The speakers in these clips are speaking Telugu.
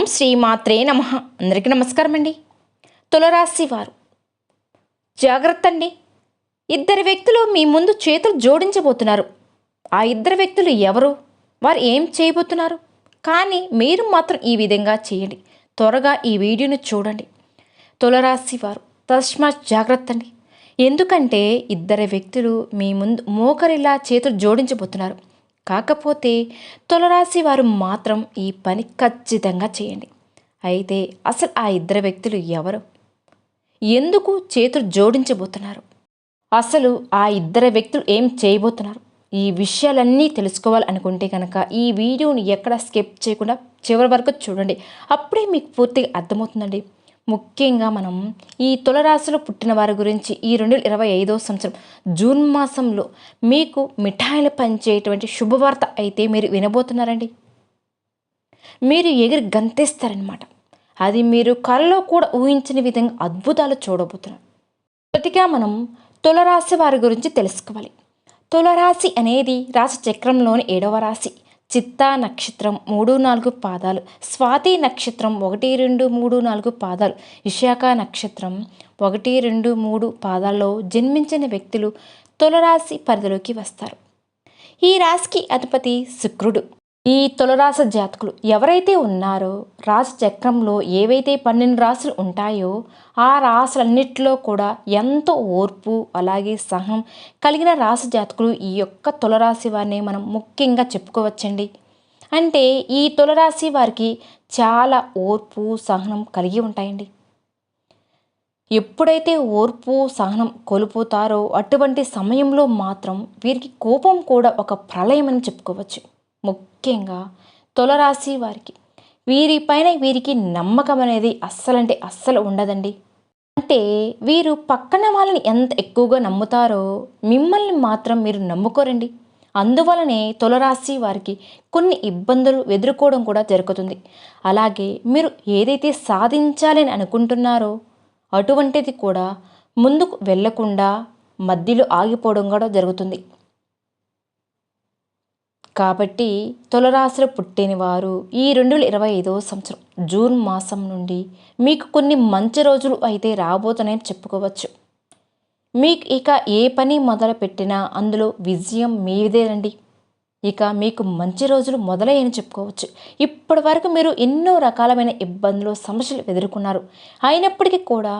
ఓం శ్రీమాత్రే నమ. అందరికీ నమస్కారం అండి తులరాశి వారు జాగ్రత్త అండి. ఇద్దరు వ్యక్తులు మీ ముందు చేతులు జోడించబోతున్నారు. ఆ ఇద్దరు వ్యక్తులు ఎవరు? వారు ఏం చేయబోతున్నారు? కానీ మీరు మాత్రం ఈ విధంగా చేయండి. త్వరగా ఈ వీడియోను చూడండి. తులరాశి వారు తస్మా జాగ్రత్త అండి. ఎందుకంటే ఇద్దరు వ్యక్తులు మీ ముందు మోకరిలా చేతులు జోడించబోతున్నారు. కాకపోతే తులరాశి వారు మాత్రం ఈ పని ఖచ్చితంగా చేయండి. అయితే అసలు ఆ ఇద్దరు వ్యక్తులు ఎవరు? ఎందుకు చేతులు జోడించబోతున్నారు? అసలు ఆ ఇద్దరు వ్యక్తులు ఏం చేయబోతున్నారు? ఈ విషయాలన్నీ తెలుసుకోవాలనుకుంటే కనుక ఈ వీడియోని ఎక్కడ స్కిప్ చేయకుండా చివరి వరకు చూడండి. అప్పుడే మీకు పూర్తిగా అర్థమవుతుందండి. ముఖ్యంగా మనం ఈ తులరాశిలో పుట్టిన వారి గురించి ఈ రెండు వేల ఇరవై ఐదో సంవత్సరం జూన్ మాసంలో మీకు మిఠాయిలు పంచేటువంటి శుభవార్త అయితే మీరు వినబోతున్నారండి. మీరు ఎగిరి గంతేస్తారనమాట అది మీరు కలలో కూడా ఊహించని విధంగా అద్భుతాలు చూడబోతున్నారు. మొదటిగా మనం తులరాశి వారి గురించి తెలుసుకోవాలి. తులరాశి అనేది రాశి చక్రంలోని ఏడవ రాశి. చిత్తా నక్షత్రం మూడు నాలుగు పాదాలు స్వాతి నక్షత్రం ఒకటి రెండు మూడు నాలుగు పాదాలు విశాఖ నక్షత్రం ఒకటి రెండు మూడు పాదాల్లో జన్మించిన వ్యక్తులు తులరాశి పరిధిలోకి వస్తారు. ఈ రాశికి అధిపతి శుక్రుడు. ఈ తులరాశ జాతకులు ఎవరైతే ఉన్నారో రాశి చక్రంలో ఏవైతే పన్నెండు రాశులు ఉంటాయో ఆ రాశులన్నిటిలో కూడా ఎంతో ఓర్పు అలాగే సహనం కలిగిన రాశి జాతకులు ఈ యొక్క తులరాశి వారిని మనం ముఖ్యంగా చెప్పుకోవచ్చండి. అంటే ఈ తులరాశి వారికి చాలా ఓర్పు సహనం కలిగి ఉంటాయండి. ఎప్పుడైతే ఓర్పు సహనం కోల్పోతారో అటువంటి సమయంలో మాత్రం వీరికి కోపం కూడా ఒక ప్రళయం అని చెప్పుకోవచ్చు. ముఖ్యంగా తులరాశి వారికి. వీరిపైన వీరికి నమ్మకం అనేది అస్సలంటే అస్సలు ఉండదండి. అంటే వీరు పక్కన వాళ్ళని ఎంత ఎక్కువగా నమ్ముతారో మిమ్మల్ని మాత్రం మీరు నమ్ముకోరండి. అందువలనే తులరాశి వారికి కొన్ని ఇబ్బందులు ఎదుర్కోవడం కూడా జరుగుతుంది. అలాగే మీరు ఏదైతే సాధించాలని అనుకుంటున్నారో అటువంటిది కూడా ముందుకు వెళ్ళకుండా మధ్యలో ఆగిపోవడం కూడా జరుగుతుంది. కాబట్టి తులరాశిలో పుట్టిన వారు ఈ రెండు వేల ఇరవై ఐదవ సంవత్సరం జూన్ మాసం నుండి మీకు కొన్ని మంచి రోజులు అయితే రాబోతున్నాయని చెప్పుకోవచ్చు. మీకు ఇక ఏ పని మొదలు పెట్టినా అందులో విజయం మీదేనండి ఇక మీకు మంచి రోజులు మొదలయ్యని చెప్పుకోవచ్చు. ఇప్పటి వరకు మీరు ఎన్నో రకాలమైన ఇబ్బందులు సమస్యలు ఎదుర్కొన్నారు. అయినప్పటికీ కూడా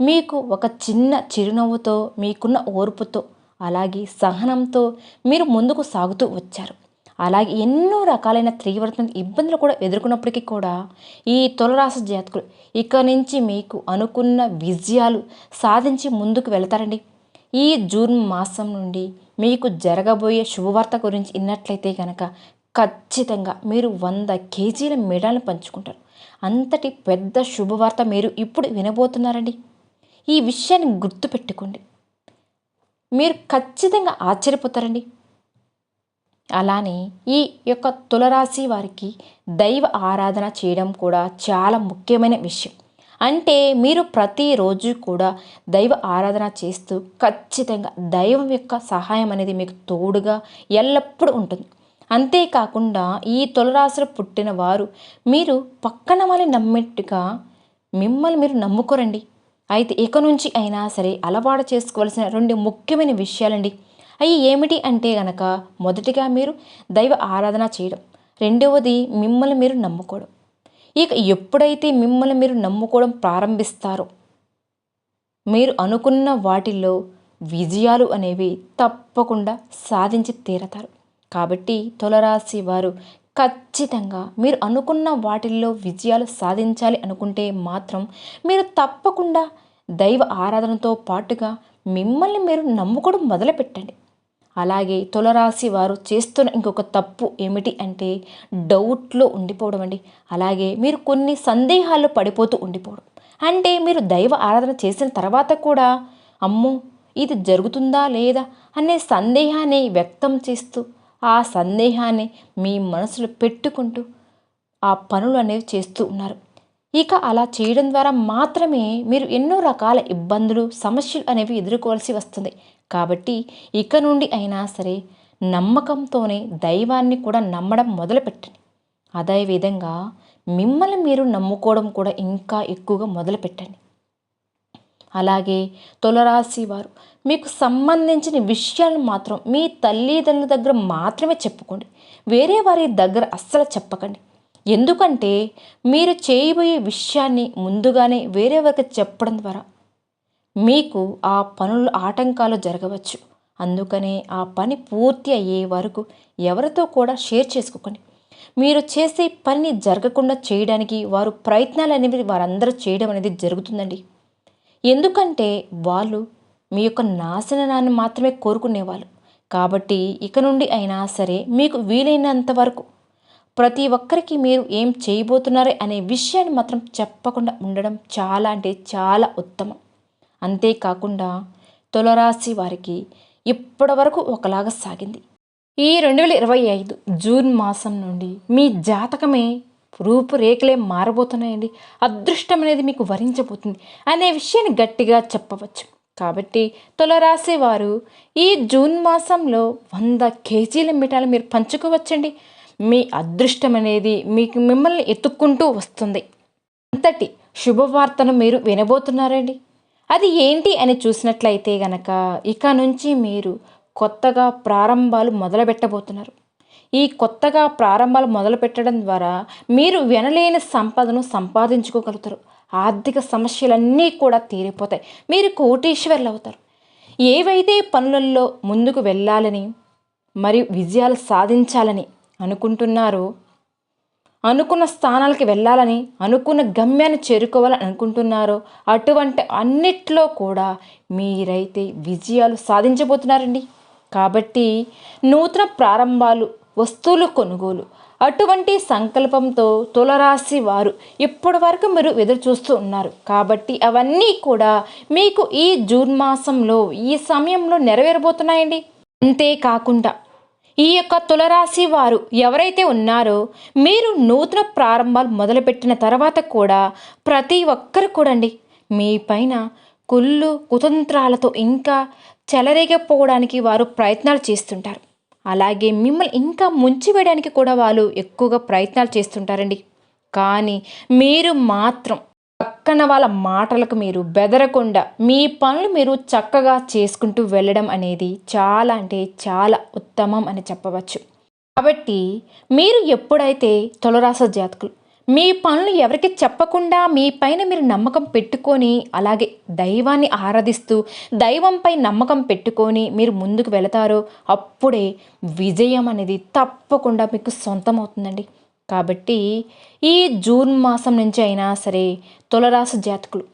మీకు ఒక చిన్న చిరునవ్వుతో మీకున్న ఓర్పుతో అలాగే సహనంతో మీరు ముందుకు సాగుతూ వచ్చారు. అలాగే ఎన్నో రకాలైన తీవ్రతమైన ఇబ్బందులు కూడా ఎదుర్కొన్నప్పటికీ కూడా ఈ తులరాశి జాతకులు ఇక నుంచి మీకు అనుకున్న విజయాలు సాధించి ముందుకు వెళతారండి. ఈ జూన్ మాసం నుండి మీకు జరగబోయే శుభవార్త గురించి విన్నట్లయితే కనుక ఖచ్చితంగా మీరు వంద కేజీల మెడల్ని పంచుకుంటారు. అంతటి పెద్ద శుభవార్త మీరు ఇప్పుడు వినబోతున్నారండి. ఈ విషయాన్ని గుర్తుపెట్టుకోండి. మీరు ఖచ్చితంగా ఆశ్చర్యపోతారండి. అలానే ఈ యొక్క తులరాశి వారికి దైవ ఆరాధన చేయడం కూడా చాలా ముఖ్యమైన విషయం. అంటే మీరు ప్రతిరోజు కూడా దైవ ఆరాధన చేస్తూ ఖచ్చితంగా దైవం యొక్క సహాయం అనేది మీకు తోడుగా ఎల్లప్పుడూ ఉంటుంది. అంతేకాకుండా ఈ తులరాశిలో పుట్టిన వారు మీరు పక్కన వాళ్ళని నమ్మేట్టుగా మిమ్మల్ని మీరు నమ్ముకోరండి. అయితే ఇక నుంచి అయినా సరే అలవాటు చేసుకోవాల్సిన రెండు ముఖ్యమైన విషయాలండి. అవి ఏమిటి అంటే గనక మొదటిగా మీరు దైవ ఆరాధన చేయడం రెండవది మిమ్మల్ని మీరు నమ్ముకోవడం. ఇక ఎప్పుడైతే మిమ్మల్ని మీరు నమ్ముకోవడం ప్రారంభిస్తారో మీరు అనుకున్న వాటిల్లో విజయాలు అనేవి తప్పకుండా సాధించి తీరతారు. కాబట్టి తులరాశి వారు ఖచ్చితంగా మీరు అనుకున్న వాటిల్లో విజయాలు సాధించాలి అనుకుంటే మాత్రం మీరు తప్పకుండా దైవ ఆరాధనతో పాటుగా మిమ్మల్ని మీరు నమ్ముకోవడం మొదలుపెట్టండి. అలాగే తులరాశి వారు చేస్తున్న ఇంకొక తప్పు ఏమిటి అంటే డౌట్లో ఉండిపోవడం అండి. అలాగే మీరు కొన్ని సందేహాల్లో పడిపోతూ ఉండిపోవడం. అంటే మీరు దైవ ఆరాధన చేసిన తర్వాత కూడా అమ్మో ఇది జరుగుతుందా లేదా అనే సందేహాన్ని వ్యక్తం చేస్తూ ఆ సందేహాన్ని మీ మనసులో పెట్టుకుంటూ ఆ పనులు అనేవి చేస్తూ ఉన్నారు. ఇక అలా చేయడం ద్వారా మాత్రమే మీరు ఎన్నో రకాల ఇబ్బందులు సమస్యలు అనేవి ఎదుర్కోవాల్సి వస్తుంది. కాబట్టి ఇక నుండి అయినా సరే నమ్మకంతోనే దైవాన్ని కూడా నమ్మడం మొదలుపెట్టండి. అదేవిధంగా మిమ్మల్ని మీరు నమ్ముకోవడం కూడా ఇంకా ఎక్కువగా మొదలుపెట్టండి. అలాగే తులరాశి వారు మీకు సంబంధించిన విషయాలను మాత్రం మీ తల్లిదండ్రుల దగ్గర మాత్రమే చెప్పుకోండి. వేరే వారి దగ్గర అస్సలు చెప్పకండి. ఎందుకంటే మీరు చేయబోయే విషయాన్ని ముందుగానే వేరే వారికి చెప్పడం ద్వారా మీకు ఆ పనులు ఆటంకాలు జరగవచ్చు. అందుకనే ఆ పని పూర్తి అయ్యే వరకు ఎవరితో కూడా షేర్ చేసుకోకండి. మీరు చేసే పని జరగకుండా చేయడానికి వారు ప్రయత్నాలు అనేవి వారందరూ చేయడం అనేది జరుగుతుందండి. ఎందుకంటే వాళ్ళు మీ యొక్క నాశనాన్ని మాత్రమే కోరుకునేవాళ్ళు. కాబట్టి ఇక నుండి అయినా సరే మీకు వీలైనంత వరకు ప్రతి ఒక్కరికి మీరు ఏం చేయబోతున్నారు అనే విషయాన్ని మాత్రం చెప్పకుండా ఉండడం చాలా అంటే చాలా ఉత్తమం. అంతేకాకుండా తులరాశి వారికి ఇప్పటి వరకు ఒకలాగా సాగింది. ఈ రెండు వేల ఇరవై ఐదు జూన్ మాసం నుండి మీ జాతకమే రూపురేఖలే మారబోతున్నాయండి. అదృష్టం అనేది మీకు వరించబోతుంది అనే విషయాన్ని గట్టిగా చెప్పవచ్చు. కాబట్టి తులరాశి వారు ఈ జూన్ మాసంలో వంద కేజీల మిఠాలు మీరు పంచుకోవచ్చండి. మీ అదృష్టం అనేది మీకు మిమ్మల్ని ఎత్తుక్కుంటూ వస్తుంది. అంతటి శుభవార్తను మీరు వినబోతున్నారండి. అది ఏంటి అని చూసినట్లయితే గనక ఇక నుంచి మీరు కొత్తగా ప్రారంభాలు మొదలుపెట్టబోతున్నారు. ఈ కొత్తగా ప్రారంభాలు మొదలు పెట్టడం ద్వారా మీరు వినలేని సంపదను సంపాదించుకోగలుగుతారు. ఆర్థిక సమస్యలన్నీ కూడా తీరిపోతాయి. మీరు కోటీశ్వర్లు అవుతారు. ఏవైతే పనులలో ముందుకు వెళ్ళాలని మరియు విజయాలు సాధించాలని అనుకుంటున్నారు. అనుకున్న స్థానాలకి వెళ్ళాలని అనుకున్న గమ్యాన్ని చేరుకోవాలని అనుకుంటున్నారో అటువంటి అన్నిట్లో కూడా మీరైతే విజయాలు సాధించబోతున్నారండి. కాబట్టి నూతన ప్రారంభాలు వస్తువులు కొనుగోలు అటువంటి సంకల్పంతో తులరాశి వారు ఇప్పటి వరకు మీరు ఎదురు చూస్తూ ఉన్నారు. కాబట్టి అవన్నీ కూడా మీకు ఈ జూన్ మాసంలో ఈ సమయంలో నెరవేరబోతున్నాయండి. అంతేకాకుండా ఈ యొక్క తులరాశి వారు ఎవరైతే ఉన్నారో మీరు నూతన ప్రారంభాలు మొదలుపెట్టిన తర్వాత కూడా ప్రతి ఒక్కరు కూడండి. మీ పైన కుళ్ళు కుతంత్రాలతో ఇంకా చెలరేగపోవడానికి వారు ప్రయత్నాలు చేస్తుంటారు. అలాగే మిమ్మల్ని ఇంకా ముంచివేయడానికి కూడా వాళ్ళు ఎక్కువగా ప్రయత్నాలు చేస్తుంటారండి. కానీ మీరు మాత్రం పక్కన వాళ్ళ మాటలకు మీరు బెదరకుండా మీ పనులు మీరు చక్కగా చేసుకుంటూ వెళ్ళడం అనేది చాలా అంటే చాలా ఉత్తమం అని చెప్పవచ్చు. కాబట్టి మీరు ఎప్పుడైతే తొలరాస జాతకులు మీ పనులు ఎవరికి చెప్పకుండా మీ పైన మీరు నమ్మకం పెట్టుకొని అలాగే దైవాన్ని ఆరాధిస్తూ దైవంపై నమ్మకం పెట్టుకొని మీరు ముందుకు వెళతారో అప్పుడే విజయం అనేది తప్పకుండా మీకు సొంతం అవుతుందండి కాబట్టి ఈ జూన్ మాసం నుంచి అయినా సరే తులరాశి జాతకులు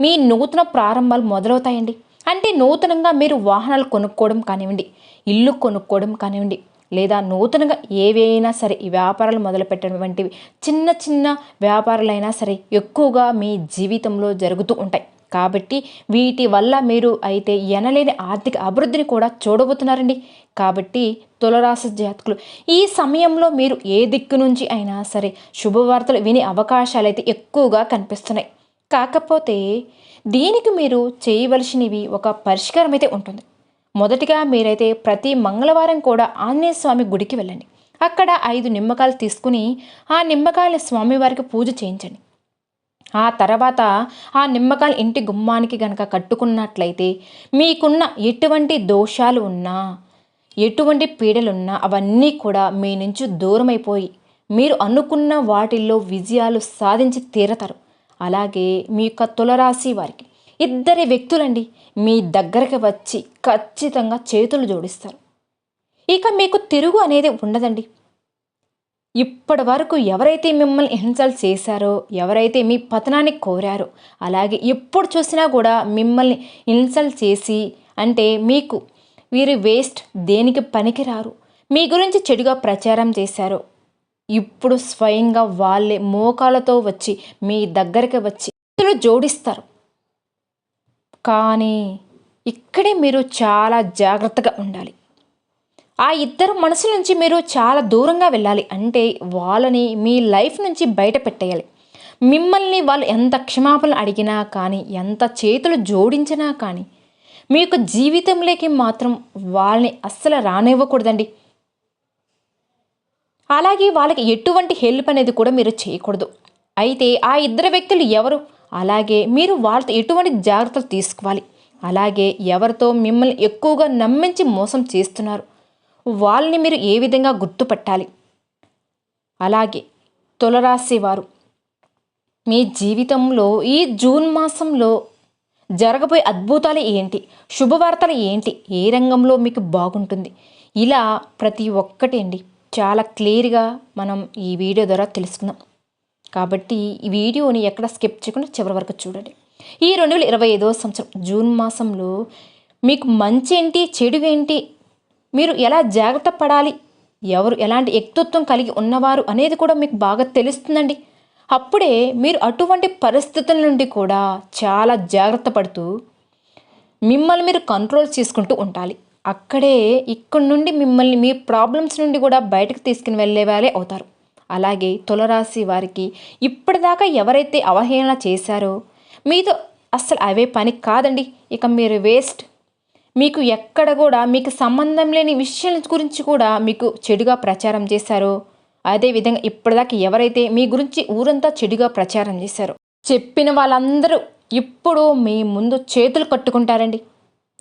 మీ నూతన ప్రారంభాలు మొదలవుతాయండి. అంటే నూతనంగా మీరు వాహనాలు కొనుక్కోవడం కానివ్వండి ఇల్లు కొనుక్కోవడం కానివ్వండి లేదా నూతనంగా ఏవైనా సరే ఈ వ్యాపారాలు మొదలుపెట్టడం వంటివి చిన్న చిన్న వ్యాపారాలైనా సరే ఎక్కువగా మీ జీవితంలో జరుగుతూ ఉంటాయి. కాబట్టి వీటి వల్ల మీరు అయితే ఎనలేని ఆర్థిక అభివృద్ధిని కూడా చూడబోతున్నారండి. కాబట్టి తులరాశి జాతకులు ఈ సమయంలో మీరు ఏ దిక్కు నుంచి అయినా సరే శుభవార్తలు వినే అవకాశాలు అయితే ఎక్కువగా కనిపిస్తున్నాయి. కాకపోతే దీనికి మీరు చేయవలసినవి ఒక పరిష్కారం అయితే ఉంటుంది. మొదటిగా మీరైతే ప్రతి మంగళవారం కూడా ఆంజనేయ స్వామి గుడికి వెళ్ళండి. అక్కడ ఐదు నిమ్మకాయలు తీసుకుని ఆ నిమ్మకాయల స్వామివారికి పూజ చేయించండి. ఆ తర్వాత ఆ నిమ్మకాయలు ఇంటి గుమ్మానికి గనక కట్టుకున్నట్లయితే మీకున్న ఎటువంటి దోషాలు ఉన్నా ఎటువంటి పీడలున్నా అవన్నీ కూడా మీ నుంచి దూరమైపోయి మీరు అనుకున్న వాటిల్లో విజయాలు సాధించి తీరతారు. అలాగే మీ యొక్క తులరాశి వారికి ఇద్దరి వ్యక్తులండి మీ దగ్గరికి వచ్చి ఖచ్చితంగా చేతులు జోడిస్తారు. ఇక మీకు తిరుగు అనేది ఉండదండి. ఇప్పటి వరకు ఎవరైతే మిమ్మల్ని హింసలు చేశారో ఎవరైతే మీ పతనాన్ని కోరారో అలాగే ఎప్పుడు చూసినా కూడా మిమ్మల్ని హింసలు చేసి అంటే మీకు వీరు వేస్ట్ దేనికి పనికిరారు? మీ గురించి చెడుగా ప్రచారం చేశారు. ఇప్పుడు స్వయంగా వాళ్ళే మోకాలతో వచ్చి మీ దగ్గరికి వచ్చి జోడిస్తారు. కానీ ఇక్కడే మీరు చాలా జాగ్రత్తగా ఉండాలి. ఆ ఇద్దరు మనసు నుంచి మీరు చాలా దూరంగా వెళ్ళాలి. అంటే వాళ్ళని మీ లైఫ్ నుంచి బయట పెట్టేయాలి. మిమ్మల్ని వాళ్ళు ఎంత క్షమాపణ అడిగినా కానీ ఎంత చేతులు జోడించినా కానీ మీ యొక్క జీవితంలోకి మాత్రం వాళ్ళని అస్సలు రానివ్వకూడదండి. అలాగే వాళ్ళకి ఎటువంటి హెల్ప్ అనేది కూడా మీరు చేయకూడదు. అయితే ఆ ఇద్దరు వ్యక్తులు ఎవరు? అలాగే మీరు వాళ్ళతో ఎటువంటి జాగ్రత్తలు తీసుకోవాలి? అలాగే ఎవరితో మిమ్మల్ని ఎక్కువగా నమ్మించి మోసం చేస్తున్నారు? వాళ్ళని మీరు ఏ విధంగా గుర్తుపట్టాలి? అలాగే తులరాశి వారు మీ జీవితంలో ఈ జూన్ మాసంలో జరగబోయే అద్భుతాలు ఏంటి? శుభవార్తలు ఏంటి? ఏ రంగంలో మీకు బాగుంటుంది? ఇలా ప్రతి ఒక్కటి అండి. చాలా క్లియర్గా మనం ఈ వీడియో ద్వారా తెలుసుకుందాం. కాబట్టి ఈ వీడియోని ఎక్కడ స్కిప్ చేయకుండా చివరి వరకు చూడండి. ఈ రెండు వేల ఇరవై ఐదవ సంవత్సరం జూన్ మాసంలో మీకు మంచి ఏంటి చెడు ఏంటి మీరు ఎలా జాగ్రత్త పడాలి ఎవరు ఎలాంటి వ్యక్తిత్వం కలిగి ఉన్నవారు అనేది కూడా మీకు బాగా తెలుస్తుందండి. అప్పుడే మీరు అటువంటి పరిస్థితుల నుండి కూడా చాలా జాగ్రత్త పడుతూ మిమ్మల్ని మీరు కంట్రోల్ చేసుకుంటూ ఉండాలి. అక్కడే ఇక్కడ నుండి మిమ్మల్ని మీ ప్రాబ్లమ్స్ నుండి కూడా బయటకు తీసుకుని వెళ్ళే వాళ్ళే అవుతారు. అలాగే తులరాశి వారికి ఇప్పటిదాకా ఎవరైతే అవహేళన చేశారో మీతో అస్సలు అవే పని కాదండి. ఇక మీరు వేస్ట్. మీకు ఎక్కడ కూడా మీకు సంబంధం లేని విషయాల గురించి కూడా మీకు చెడుగా ప్రచారం చేశారో అదేవిధంగా ఇప్పటిదాకా ఎవరైతే మీ గురించి ఊరంతా చెడుగా ప్రచారం చేశారో చెప్పిన వాళ్ళందరూ ఇప్పుడు మీ ముందు చేతులు కట్టుకుంటారండి.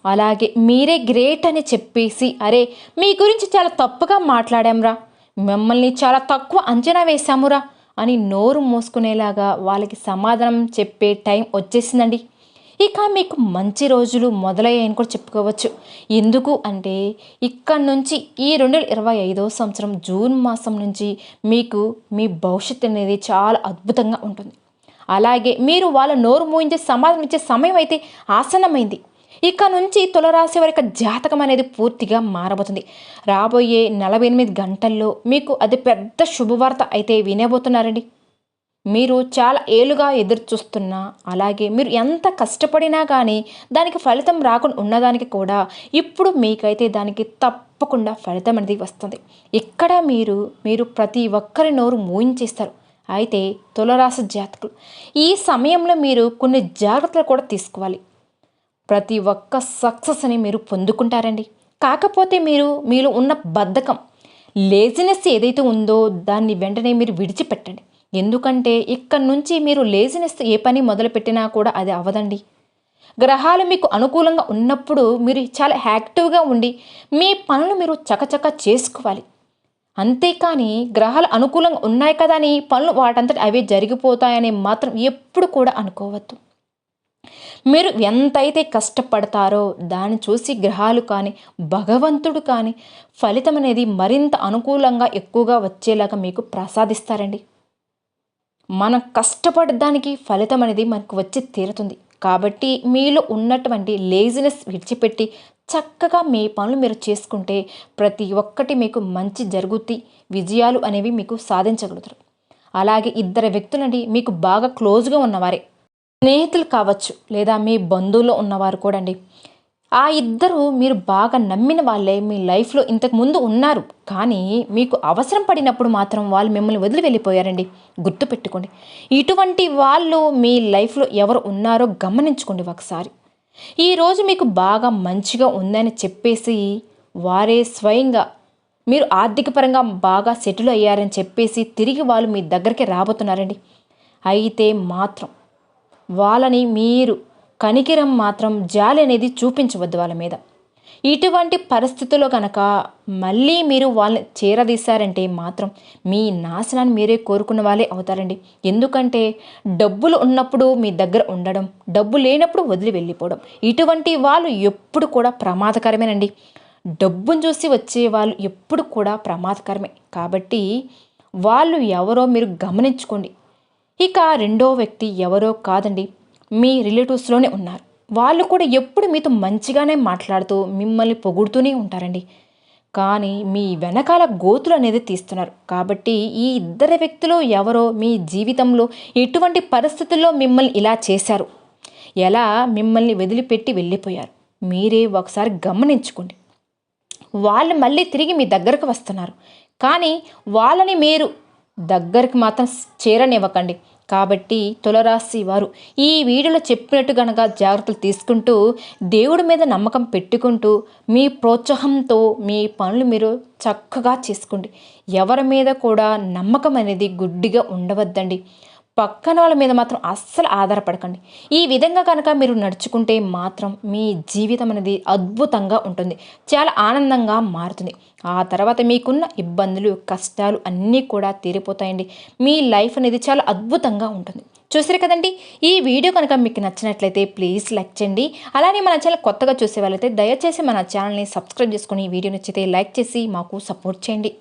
అలాగే మీరే గ్రేట్ అని చెప్పేసి అరే మీ గురించి చాలా తప్పుగా మాట్లాడాంరా మిమ్మల్ని చాలా తక్కువ అంచనా వేశామురా అని నోరు మూసుకునేలాగా వాళ్ళకి సమాధానం చెప్పే టైం వచ్చేసిందండి. ఇక మీకు మంచి రోజులు మొదలయ్యాయని కూడా చెప్పుకోవచ్చు. ఎందుకు అంటే ఇక్కడ నుంచి ఈ రెండు వేల ఇరవై ఐదో సంవత్సరం జూన్ మాసం నుంచి మీకు మీ భవిష్యత్తు అనేది చాలా అద్భుతంగా ఉంటుంది. అలాగే మీరు వాళ్ళ నోరు మూయించే సమాధానం ఇచ్చే సమయం అయితే ఆసన్నమైంది. ఇక నుంచి తులరాశి వారి యొక్క జాతకం అనేది పూర్తిగా మారబోతుంది. రాబోయే నలభై ఎనిమిది గంటల్లో మీకు అది పెద్ద శుభవార్త అయితే వినబోతున్నారండి. మీరు చాలా ఏలుగా ఎదురు చూస్తున్నా అలాగే మీరు ఎంత కష్టపడినా కానీ దానికి ఫలితం రాకుండా ఉన్నదానికి కూడా ఇప్పుడు మీకైతే దానికి తప్పకుండా ఫలితం అనేది వస్తుంది. ఇక్కడ మీరు మీరు ప్రతి ఒక్కరి నోరు మూయించేస్తారు. అయితే తులరాశి జాతకులు ఈ సమయంలో మీరు కొన్ని జాగ్రత్తలు కూడా తీసుకోవాలి. ప్రతి ఒక్క సక్సెస్ని మీరు పొందుకుంటారండి. కాకపోతే మీరు మీలో ఉన్న బద్ధకం లేజినెస్ ఏదైతే ఉందో దాన్ని వెంటనే మీరు విడిచిపెట్టండి. ఎందుకంటే ఇక్కడ నుంచి మీరు లేజినెస్ ఏ పని మొదలుపెట్టినా కూడా అది అవదండి. గ్రహాలు మీకు అనుకూలంగా ఉన్నప్పుడు మీరు చాలా యాక్టివ్గా ఉండి మీ పనులు మీరు చకచక చేసుకోవాలి. అంతేకాని గ్రహాలు అనుకూలంగా ఉన్నాయి కదా అని పనులు వాటంతటి అవే జరిగిపోతాయని మాత్రం ఎప్పుడు కూడా అనుకోవద్దు. మీరు ఎంతైతే కష్టపడతారో దాన్ని చూసి గ్రహాలు కానీ భగవంతుడు కానీ ఫలితం అనేది మరింత అనుకూలంగా ఎక్కువగా వచ్చేలాగా మీకు ప్రసాదిస్తారండి. మనం కష్టపడడానికి ఫలితం అనేది మనకు వచ్చి తీరుతుంది. కాబట్టి మీలో ఉన్నటువంటి లేజినెస్ విడిచిపెట్టి చక్కగా మీ పనులు మీరు చేసుకుంటే ప్రతి ఒక్కటి మీకు మంచి జరుగుద్ది. విజయాలు అనేవి మీకు సాధించగలుగుతారు. అలాగే ఇద్దరు వ్యక్తులండి మీకు బాగా క్లోజ్గా ఉన్నవారే. స్నేహితులు కావచ్చు లేదా మీ బంధువులో ఉన్నవారు కూడా అండి ఆ ఇద్దరు మీరు బాగా నమ్మిన వాళ్ళే మీ లైఫ్లో ఇంతకు ముందు ఉన్నారు. కానీ మీకు అవసరం పడినప్పుడు మాత్రం వాళ్ళు మిమ్మల్ని వదిలి వెళ్ళిపోయారండి. గుర్తుపెట్టుకోండి ఇటువంటి వాళ్ళు మీ లైఫ్లో ఎవరు ఉన్నారో గమనించుకోండి ఒకసారి. ఈరోజు మీకు బాగా మంచిగా ఉందని చెప్పేసి వారే స్వయంగా మీరు ఆర్థికపరంగా బాగా సెటిల్ అయ్యారని చెప్పేసి తిరిగి వాళ్ళు మీ దగ్గరికి రాబోతున్నారండి. అయితే మాత్రం వాళ్ళని మీరు కనికిరం మాత్రం జాలి అనేది చూపించవద్దు వాళ్ళ మీద. ఇటువంటి పరిస్థితుల్లో కనుక మళ్ళీ మీరు వాళ్ళని చేరదీశారంటే మాత్రం మీ నాశనాన్ని మీరే కోరుకున్న వాళ్ళే అవుతారండి. ఎందుకంటే డబ్బులు ఉన్నప్పుడు మీ దగ్గర ఉండడం డబ్బు లేనప్పుడు వదిలి వెళ్ళిపోవడం ఇటువంటి వాళ్ళు ఎప్పుడు కూడా ప్రమాదకరమేనండి. డబ్బును చూసి వచ్చే వాళ్ళు ఎప్పుడు కూడా ప్రమాదకరమే. కాబట్టి వాళ్ళు ఎవరో మీరు గమనించుకోండి. ఇక రెండో వ్యక్తి ఎవరో కాదండి. మీ రిలేటివ్స్లోనే ఉన్నారు. వాళ్ళు కూడా ఎప్పుడు మీతో మంచిగానే మాట్లాడుతూ మిమ్మల్ని పొగుడుతూనే ఉంటారండి. కానీ మీ వెనకాల గోతులు అనేది తీస్తున్నారు. కాబట్టి ఈ ఇద్దరు వ్యక్తులు ఎవరో మీ జీవితంలో ఎటువంటి పరిస్థితుల్లో మిమ్మల్ని ఇలా చేశారు? ఎలా మిమ్మల్ని వదిలిపెట్టి వెళ్ళిపోయారు? మీరే ఒకసారి గమనించుకోండి. వాళ్ళు మళ్ళీ తిరిగి మీ దగ్గరకు వస్తున్నారు. కానీ వాళ్ళని మీరు దగ్గరికి మాత్రం చేరనివ్వకండి. కాబట్టి తులరాశి వారు ఈ వీడియోలో చెప్పినట్టు గనక జాగ్రత్తలు తీసుకుంటూ దేవుడి మీద నమ్మకం పెట్టుకుంటూ మీ ప్రోత్సాహంతో మీ పనులు మీరు చక్కగా చేసుకోండి. ఎవరి మీద కూడా నమ్మకం అనేది గుడ్డిగా ఉండవద్దండి. పక్కన వాళ్ళ మీద మాత్రం అస్సలు ఆధారపడకండి. ఈ విధంగా కనుక మీరు నడుచుకుంటే మాత్రం మీ జీవితం అనేది అద్భుతంగా ఉంటుంది. చాలా ఆనందంగా మారుతుంది. ఆ తర్వాత మీకున్న ఇబ్బందులు కష్టాలు అన్నీ కూడా తీరిపోతాయండి. మీ లైఫ్ అనేది చాలా అద్భుతంగా ఉంటుంది. చూసారు కదండి? ఈ వీడియో కనుక మీకు నచ్చినట్లయితే ప్లీజ్ లైక్ చేయండి. అలానే మన ఛానల్ కొత్తగా చూసే వాళ్ళైతే దయచేసి మన ఛానల్ని సబ్స్క్రైబ్ చేసుకుని ఈ వీడియో నచ్చితే లైక్ చేసి మాకు సపోర్ట్ చేయండి.